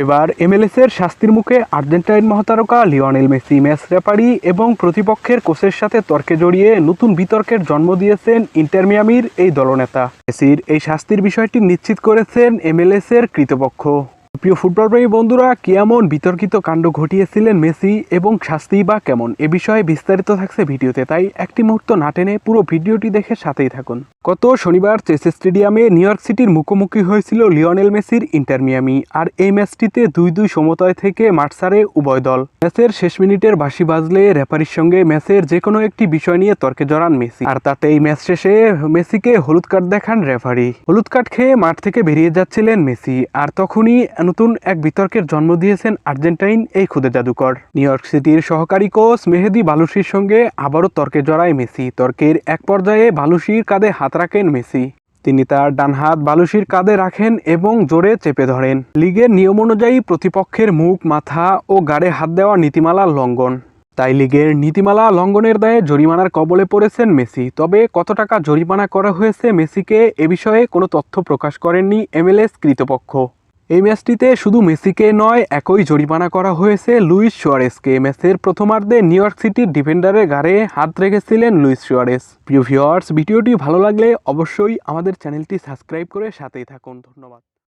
এবার এমএলএস এর শাস্তির মুখে আর্জেন্টাইন মহাতারকা লিওনেল মেসি ম্যাচ রেপারি এবং প্রতিপক্ষের কোচের সাথে তর্কে জড়িয়ে নতুন বিতর্কের জন্ম দিয়েছেন ইন্টারমিয়ামির এই দলনেতা। মেসির এই শাস্তির বিষয়টি নিশ্চিত করেছেন এমএলএস এর কৃতপক্ষ। প্রিয় ফুটবল প্রেমী বন্ধুরা, কেমন বিতর্কিত কাণ্ড ঘটিয়েছিলেন মেসি এবং শাস্তি বা কেমন? এ বিষয়ে বিস্তারিত থাকছে ভিডিওতে, তাই একটি মুহূর্ত না টেনে পুরো ভিডিওটি দেখে সাথেই থাকুন। গত শনিবার চেস স্টেডিয়ামে নিউ ইয়র্ক সিটির মুখোমুখি হয়েছিল লিওনেল মেসির ইন্টার মিয়ামি, আর এই ম্যাচটিতে দুই দুই সমতায় থেকে ছাড়ে উভয় দল। ম্যাচের শেষ মিনিটের বাঁশি বাজলে রেফারির সঙ্গে ম্যাচের যে কোনো একটি বিষয় নিয়ে তর্কে জড়ান মেসি, আর তাতে এই ম্যাচ শেষে মেসিকে হলুদ কার্ড দেখান রেফারি। হলুদ কার্ড খেয়ে মাঠ থেকে বেরিয়ে যাচ্ছিলেন মেসি, আর তখনই নতুন এক বিতর্কের জন্ম দিয়েছেন আর্জেন্টাইন এই খুদে জাদুকর। নিউ ইয়র্ক সিটির সহকারী কোচ মেহেদি বালুসির সঙ্গে আবারও তর্কে জড়ায় মেসি। তর্কের এক পর্যায়ে বালুশির কাঁধে হাত রাখেন মেসি। তিনি তার ডান হাত বালুশির কাঁধে রাখেন এবং জোরে চেপে ধরেন। লিগের নিয়ম অনুযায়ী প্রতিপক্ষের মুখ, মাথা ও গাড়ে হাত দেওয়া নীতিমালা লঙ্ঘন। তাই লিগের নীতিমালা লঙ্ঘনের দায়ে জরিমানার কবলে পড়েছেন মেসি। তবে কত টাকা জরিমানা করা হয়েছে মেসিকে এ বিষয়ে কোনো তথ্য প্রকাশ করেননি এমএলএস কৃতপক্ষ। এই ম্যাচটিতে শুধু মেসিকে নয়, একই জরিমানা করা হয়েছে লুইস সুয়ারেসকে ম্যাচের প্রথমার্ধে নিউ ইয়র্ক সিটির ডিফেন্ডারের ঘাড়ে হাত রেখেছিলেন লুইস সুয়ারেস প্রিয় ভিউয়ার্স, ভিডিওটি ভালো লাগলে অবশ্যই আমাদের চ্যানেলটি সাবস্ক্রাইব করে সাথেই থাকুন। ধন্যবাদ।